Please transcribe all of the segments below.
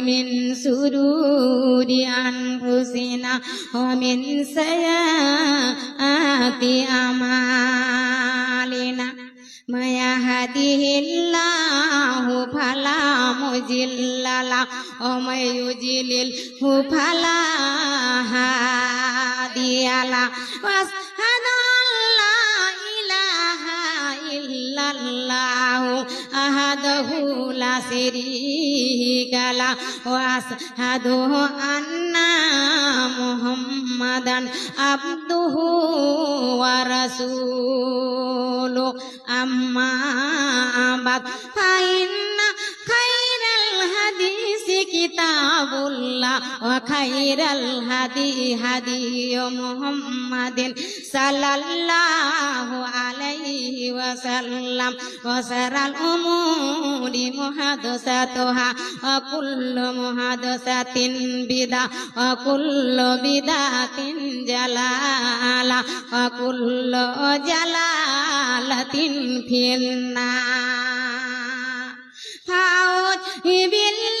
من شرور أنفسنا ومن سيئات أعمالنا ما يهده الله فلا مضل له ومن يضلله فلا هادي له واشهد ان لا اله الا الله أحده لا شريك له وأشهد أن محمدا عبده ورسوله أما بعد فإن خير কিতাবুল্লাহ ওয়া খাইরাল হাদি হাদি ও মুহাম্মাদিন সাল্লাল্লাহু আলাইহি ওয়াসাল্লাম। ওয়া সারাল উমুরি মুহাদাসাতুহা, ওয়া কুল্লু মুহাদাসাতিন বিদা, ওয়া কুল্লু বিদাতিন জালালা, ওয়া বিল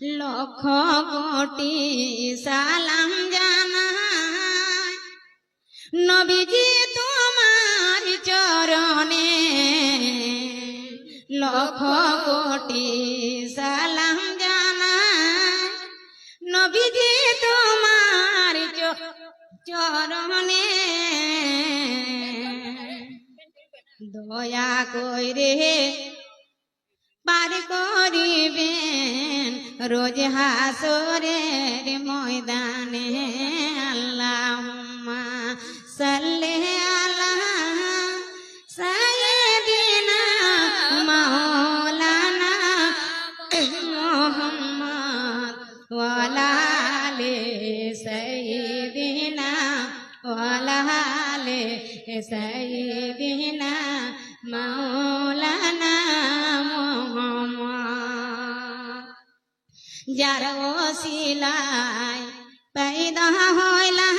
লক্ষ কোটি সালাম জানাই। নবীজি তোমার চরণে লক্ষ কোটি সালাম জানাই। নবীজি তোমার চরণে দয়া কইরে পার করিবেন রোজ হাসরের ময়দানে যার ওসিলায় पैदा হইলাম,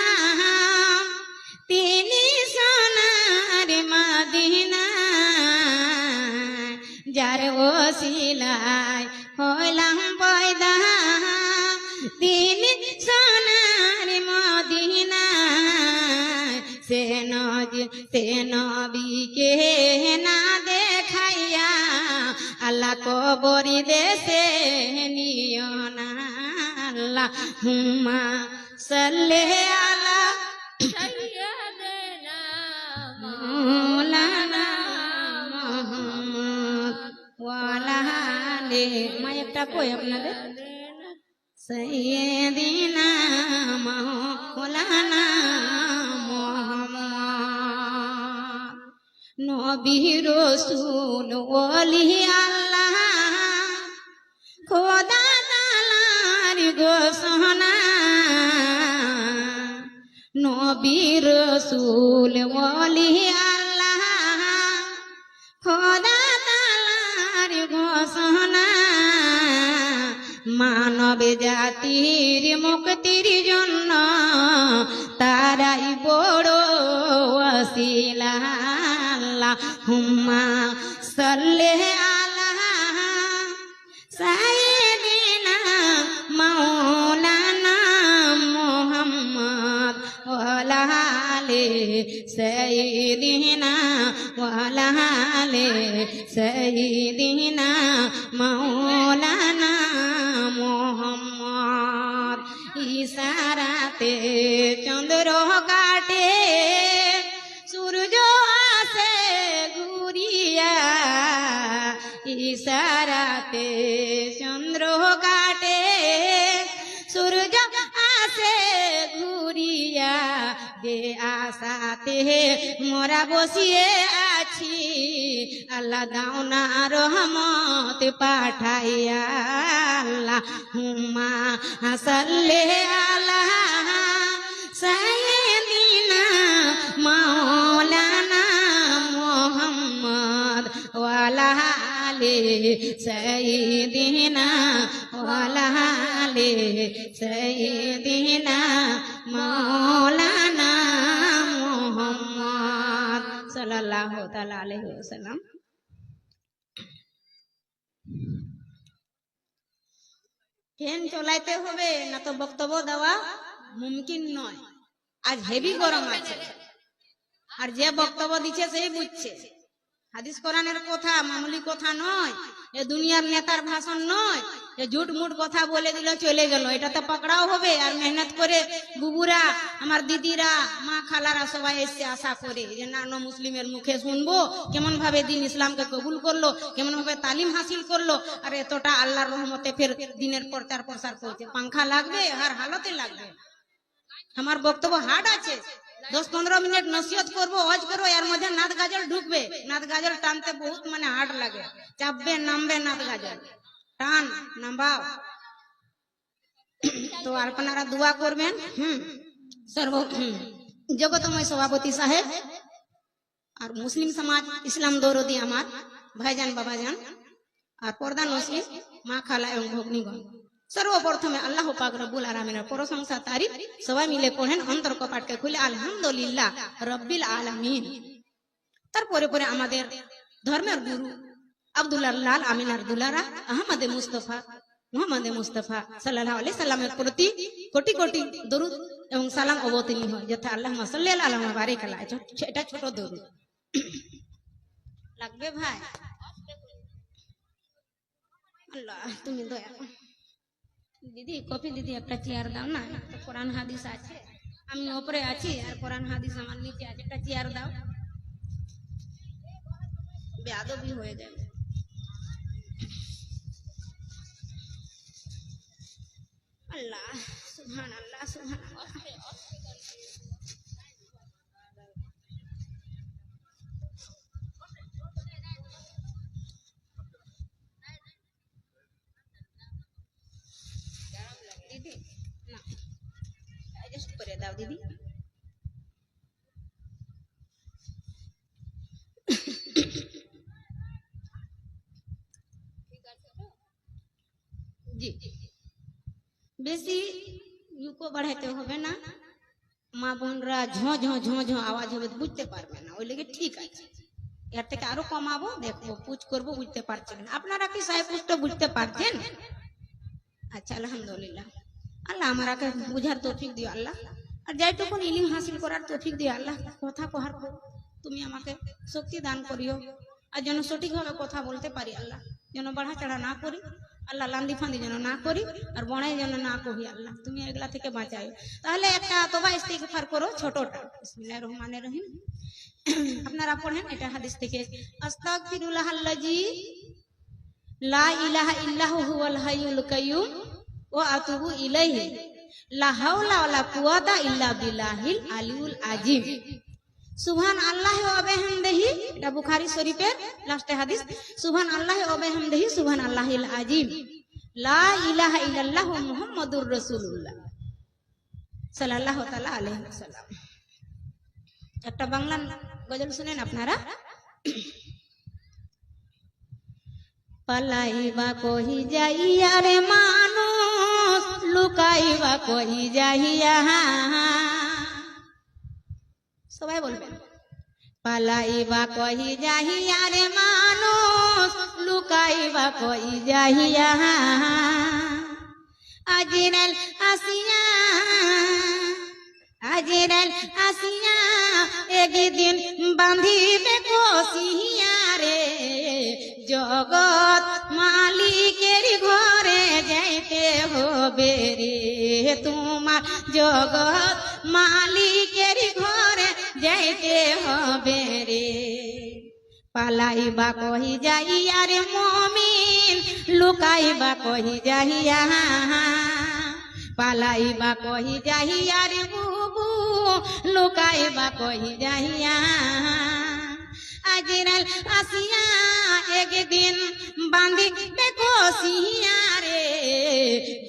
তিনি সোনার মাদিনা যার ওসিলায় হইলাম পয়দা, তিনি সোনার মদিনা সে নজি সে নবীকে না দেখাইয়া আল্লাহ কবরি দেশে নিও না আল্লাহ, হুম্মা সাল্লে আলা মৌলানা মোহাম্মদ ওয়ালা আলে মায়েরটা কই আপনাদের। মৌলানা মোহাম্মদ নবী রসুল, ওলি আল্লাহ। খোদা তালার ঘোষণা। নবী রসুল, ওলি আল্লাহ। খোদা তালার ঘোষণা। মানব জাতির মুক্তির জন্য তারাই বড় আল্লাহ হুম্মা সাল্লে আলা সাইয়্যিদিনা মাওলানা মুহাম্মদ ওয়ালা আলি সাইয়্যিদিনা ওয়ালা আলি সাইয়্যিদিনা মাওলানা মুহাম্মদ ইশারাতে চন্দ্র কাটে ইশারাতে চন্দ্র কাটে সূর্য আসে ঘুরিয়া যে আশাতে মোরা বসিয়ে আছি, আল্লাহ দাওনা রহমত পাঠাইয়া আল্লাহ হুমা সাল্লে আল্লাহ সাইয়্যিদিনা ফ্যান চলাইতে হবে না তো বক্তব্য দেওয়া মুমকিন নয় আজ হেভি গরম আছে। আর যে বক্তব্য দিচ্ছে, সেই বুঝছে। হাদিস কোরআনের কথা মামুলি কথা নয়, এ দুনিয়ার নেতার ভাষণ নয়, এ ঝুট মুট কথা বলে দিল, চলে গেল। এটা তো পকড়াও হবে, আর মেহনত করে বুবুরা, আমার দিদিরা, মা খালারা সবাই এসছে আশা করে যে, না, ন, মুসলিমের মুখে শুনব কেমন ভাবে দিন ইসলামকে কবুল করল কেমন ভাবে তালিম হাসিল করল, আর এতটা আল্লাহর রহমতে ফের দিনের প্রচার প্রসার করছে। পাংখা লাগবে আর হালতে লাগবে। আমার বক্তব্য হার্ড আছে। দশ পনেরো মিনিট নসিহত করব ওয়াজ করব এর মধ্যে নাত গাজল ঢুকবে নাত গাজল টানতে বহুত মানে হার্ড লাগে চাপবে নামবে নাত গাজল টান নাম্বাও তো আপনারা দোয়া করবেন হুম সর্ব হুম, জগতময় সভাপতি সাহেব আর মুসলিম সমাজ ইসলাম দৌরদি আমার ভাইজান বাবাজান আর প্রধান মুসলিম মা খালা এবং ভগ্নিগণ সর্বপ্রথমে আল্লাহ পাক রব্বুল আলমিনের প্রশংসা তারিফ সবাই মিলে পড়েন অন্তর কপাটকে খুলে, আলহামদুলিল্লাহ রব্বিল আলামিন। তারপরে পরে আমাদের ধর্মের গুরু আব্দুল্লাহ লাল আমিনার দুলারা আহমদে মুস্তফা, মোহাম্মদ মুস্তফা সাল্লাহ আলি সাল্লামের প্রতি কোটি কোটি দরুদ এবং সালাম অবতীর্ণ হয়। যথা আল্লাহ সাল্লাহ আলম বারিক আল্লাহ এটা ছোট দরুদ। লাগবে ভাই? আল্লাহ, তুমি দয়া। দিদি কপি দিদি একটা চেয়ার দাও না একটা কোরআন হাদিস আছে আমি ওপরে আছি আর কোরআন হাদিস আমার নিচে আছে একটা চেয়ার দাও বেয়াদবি হয়ে যাবে আল্লাহ সুবহান আল্লাহ সুবহান আল্লাহ দিদি না অ্যাডজাস্ট করে দাও দিদি জি বেশি ইউকো বাড়াইতে হবে না মা বোনরা ঝঁ ঝঁ ঝঁ ঝঁ আওয়াজ হবে বুঝতে পারবে না ওই লেগে ঠিক আছে এর থেকে আরও কমাবো দেখব পুজ করব বুঝতে পারছেন না। আপনারা কি সাহেব পুষ্ট বুঝতে পারছেন আচ্ছা আলহামদুলিল্লাহ আল্লাহ আমারাকে বুঝার তৌফিক দিও আল্লাহ আর যাইটুকুন ইলিম হাসিল করার তৌফিক দিয়ে আল্লাহ কথা কহার তুমি আমাকে শক্তি দান করিও। আর যেন সঠিকভাবে কথা বলতে পারি আল্লাহ। যেন বাড়া চড়া না করি, আল্লাহ লান্দি ফান্দি যেন না করি, আর বড়াই যেন না করি আল্লাহ। তুমি এগুলা থেকে বাঁচাই তাহলে একটা তোবা ইস্তিগফার করো ছোটটা। বিসমিল্লাহির রহমানির রহিম। আপনারা পড়েন এটা হাদিস থেকে। আস্তাগফিরুল্লাহ লা ইলাহা ইল্লাহু হুয়াল হাইয়ুল কাইয়ুম ওয়া আতুবু ইলাইহি। একটা বাংলা গজল শুনেন আপনারা? পালাইবা কহি যাইয়া রে মানুষ লুকাইবা কহি যাইয়া। সবাই বলবেন পালাইবা কহি যাইয়া রে মানুষ, লুকাইবা কহি যাইয়া। আজিরাল আসিয়া আজিরাল আসিয়া, একদিন বাঁধিবে কষিয়া রে। জগৎ মালিকের ঘরে যাইতে হবে রে তোমার জগৎ মালিকের ঘরে যাইতে হবে রে। পালাইবা কহি যাইয়া রে মমিন, লুকাইবা কহি যাইয়া। পালাইবা কহি যাইয়া রে বুবু, লুকাইবা কহি যাইয়া। আজিরাল আসিয়া একদিন বান্ধিবে কষিয়া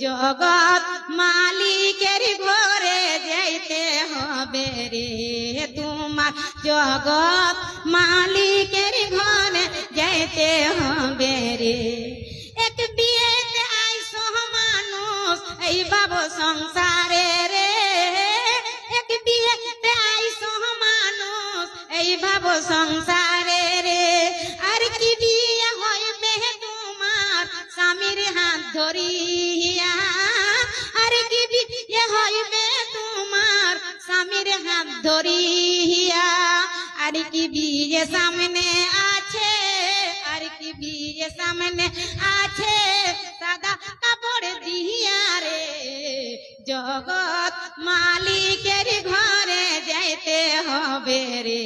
জগৎ মালিকের ঘরে যাইতে হবে রে। তোমার জগৎ মালিকের ঘরে যাইতে হবে রে। এক বিয়েতে আইসো মানুষ, এই বাবু সংসারে রে। এক বিয়েতে আইসো মানুষ, এই ভাব সংসারে আর কি বিয়ে সামনে আছে? আর কি বিয়ে সামনে আছে? সাদা কাপড় দিয়া রে। জগৎ মালিকের ঘরে যাইতে হবে রে।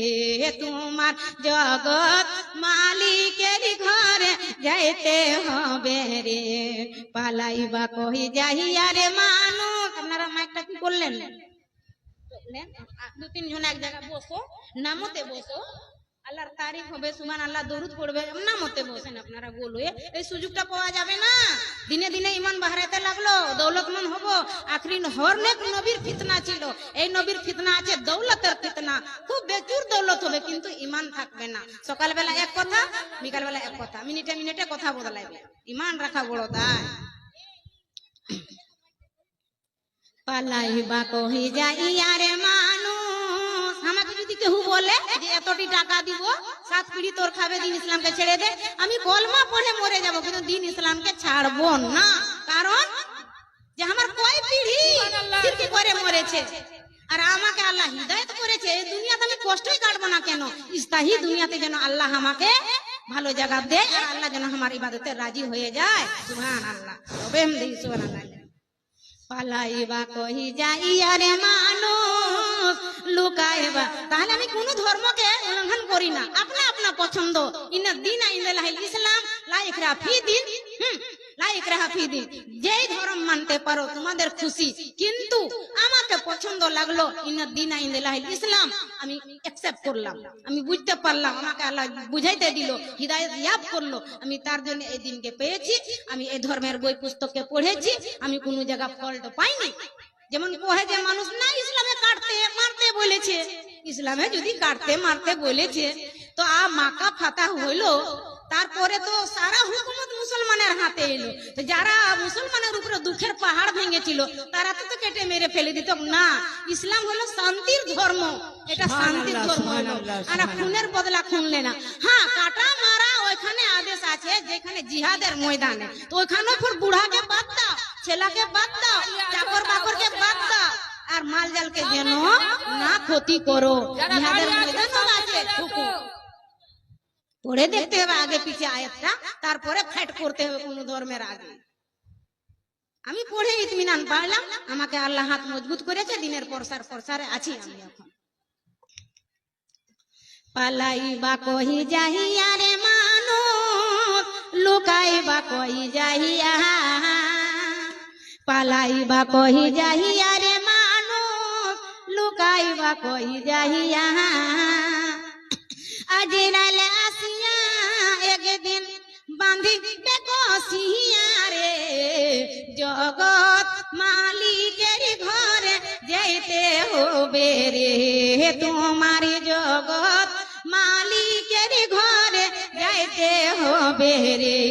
তোমার জগৎ মালিকের ঘরে যাইতে হবে রে। পালাইবা কহি যাইয়া আরে মানুষ? আপনারা মাইকটা কি করলেন? দু তিনজন এক জায়গায় বসো, নামতে বসো। আল্লাহর তারিফ হবে সুমান আল্লাহ দরুদ পড়বে, নামতে বসেন আপনারা গোলুয়ে। এই সুযোগটা পাওয়া যাবে না। দিনে দিনে ইমান বাহারাতে লাগল দৌলতমন হব। আখরিন হরনেক নবীর ফিতনা ছিল। এই নবীর ফিতনা আছে, দৌলতের ফিতনা। খুব বেচুর দৌলত হবে, কিন্তু ইমান থাকবে না। সকালবেলা এক কথা, বিকালবেলা এক কথা। মিনিটে মিনিটে কথা বদলাইবে। ইমান রাখা বড় তাই পালাইবা কহি যাইয়া রে মানুষ। আমাকে যদি কেউ বলে যে এতটি টাকা দিব সাত পিড়ি তোর খাবে দিন ইসলামকে ছেড়ে দে আমি কলমা পড়ে মরে যাব কিন্তু দিন ইসলামকে ছাড়বো না। কারণ যে আমার কয় পিড়ি? করে মরেছে। আর আমাকে আল্লাহ হিদায়ত করেছে এই দুনিয়াতে আমি কষ্টই কাটবো না কেন? ইস্তাহি দুনিয়াতে যেন আল্লাহ আমাকে ভালো জায়গা দেয় আর আল্লাহ যেন আমার ইবাদতে রাজি হয়ে যায়। সুবহান আল্লাহ তবে আমি আল্লাহ পালাইবা কহি যাই আরে মানুষ, লুকাইবা। তাহলে আমি কোন ধর্মকে উল্লঙ্ঘন করি না। আপনা আপনা পছন্দ। ইনা দিন আইন ইসলাম, লাইক রাফি দিন। হুম। আমি বুঝতে পারলাম, আমাকে আল্লাহ বুঝাইতে দিল, হৃদায়ত করল। আমি তার জন্য এই দিনকে পেয়েছি। আমি এই ধর্মের বই পুস্তককে পড়েছি। আমি কোনো জায়গা ফল্ট পাইনি। যেমন কহে যে মানুষ, না, ইসলামে কাটতে, মারতে বলেছে। ইসলামে যদি কাটতে, মারতে বলেছে, তো আ মাকা ফাতা হইল তারপরে তো সারা হুকুমত মুসলমানের হাতে এলো। যারা মুসলমানের উপরে দুঃখের পাহাড় ভেঙেছিল তারা তো তো কেটে মেরে ফেলে দিত। না ইসলাম হলো শান্তির ধর্ম। এটা শান্তির ধর্ম হলো। আর খুনের বদলা খুনলে না। হ্যাঁ কাটা মারা ওইখানে আদেশ আছে যেখানে জিহাদের ময়দানে। তো ওইখানে ফির বুড়াকে বাদ দাও ছেলাকে বাদ দাও চাকর বাকরকে বাদ দাও। আর মাল জালকে যেন না ক্ষতি করো। জিহাদের ময়দানও আছে। পড়ে দেখতে হবে আগে পিছে আয়াতটা, তারপরে ফাইট করতে হবে কোন ধর্মের আগে। আমি পড়ে ইতমিনান পাইলাম আমাকে আল্লাহ হাত মজবুত করেছে, দিনের পরসার পরসারে আছি আমি এখন। পালাইবা কহি যাহিয়া রে মানুষ, লুকাইবা কহি যাহিয়া। পালাইবা কহি যাহিয়া রে মানুষ, লুকাইবা কহি যাহিয়া। আজিরাল একদিন বাঁধিবে কষিয়া রে জগৎ মালিকের ঘরে যেতে হবে রে। তোমার জগৎ মালিকের ঘরে যাইতে হবে রে।